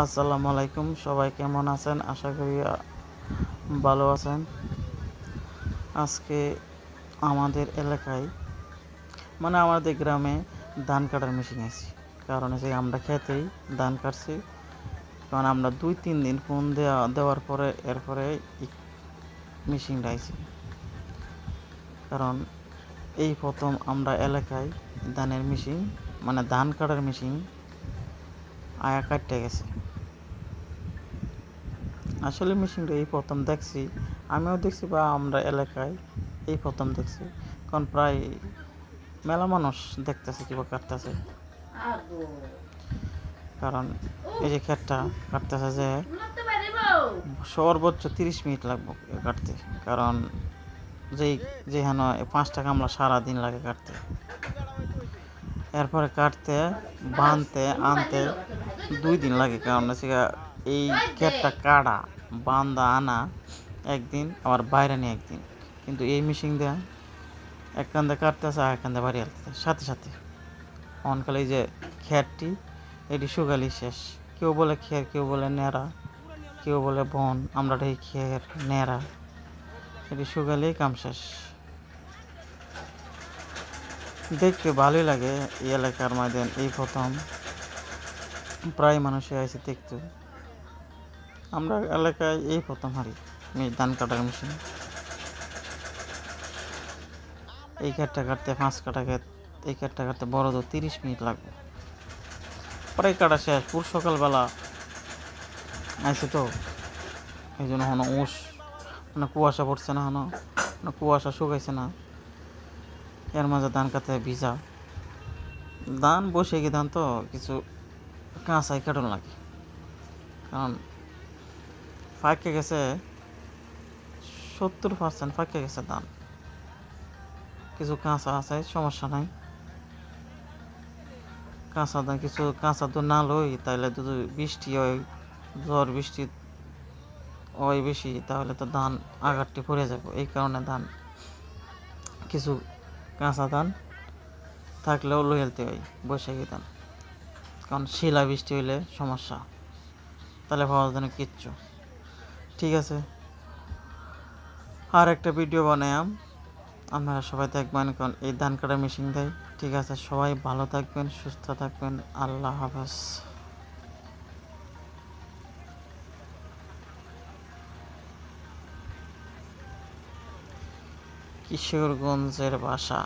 আসসালামু আলাইকুম, সবাই কেমন আছেন? আশা করি ভালো আছেন। আজকে আমাদের এলাকায় মানে আমাদের গ্রামে ধান কাটার মেশিন আছে। কারণ হচ্ছে আমরা খেতেই ধান কাটছি। কারণ আমরা দুই, তিন দিন ফোন দেওয়া দেওয়ার পরে, এরপরে মেশিনটা আইছি। কারণ এই প্রথম আমরা এলাকায় ধানের মেশিন মানে ধান কাটার মেশিন আয়া কাটতে গেছে। আসলে মেশিনটা এই প্রথম দেখছি। আমিও দেখছি বা আমরা এলাকায় এই প্রথম দেখছি। কারণ প্রায় মেলা মানুষ দেখতেছে কিবা কাটতেছে। কারণ এই যে ক্ষেতটা কাটতেছে যে সর্বোচ্চ তিরিশ মিনিট লাগবে কাটতে। কারণ যেই যেখানে পাঁচটা কামলা সারাদিন লাগে কাটতে। এরপরে কাটতে বাঁধতে আনতে দুই দিন লাগে। কারণ হচ্ছে এই ক্ষেতটা কাটা বান্দা আনা একদিন, আবার বাইরে নিয়ে একদিন। কিন্তু এই মেশিন দেয়া এক কাটতেছে আর এক বাড়ি আলতেছে সাথে সাথে। অনকালে যে খেরটি এটি সুগালি শেষ। কেউ বলে খের কেউ বলে নেড়া কেউ বলে বন, আমরা এই খের নেড়া এটি সুগালেই কাম শেষ। দেখতে ভালোই লাগে এই এলাকার মধ্যে এই প্রথম। প্রায় মানুষই আছে দেখতে। আমরা এলাকায় এই প্রথম হারি এই ধান কাটার মেশিন এই ক্ষেতটা কাটতে পাঁচ কাটা ক্ষেত এই ক্ষেতটা কাটতে বড় তো তিরিশ মিনিট লাগবে। পরে কাটা শেষ। পুর সকালবেলা আইসে তো এই জন্য হনো উস মানে কুয়াশা পড়ছে না হনো। মানে কুয়াশা শুকাইছে না। এর মাঝে ধান কাটতে ভিজা। ধান বসে গিয়ে ধান তো কিছু কাঁচাই কাটন লাগে। কারণ ফাঁকে গেছে, সত্তর পার্সেন্ট ফাঁকে গেছে ধান। কিছু কাঁচা আছে, সমস্যা নাই। কাঁচা ধান, কিছু কাঁচা তো না লই তাহলে যদি বৃষ্টি হয়, ঝড় বৃষ্টি হয় বেশি, তাহলে তো ধান আঘাতটি পড়ে যাবে। এই কারণে ধান, কিছু কাঁচা ধান থাকলেও লই হেলতে হয়, বৈশাখী ধান। কারণ শিলা বৃষ্টি হইলে সমস্যা। তাহলে যায় না কিচ্ছু। ঠিক আছে। আর একটা ভিডিও বানায়াম আপনারা সবাই দেখবেন কারণ এই ধান কাটা মেশিন দেয়। ঠিক আছে, সবাই ভালো থাকবেন, সুস্থ থাকবেন। আল্লাহ হাফেজ। কিশোরগঞ্জের বাসা।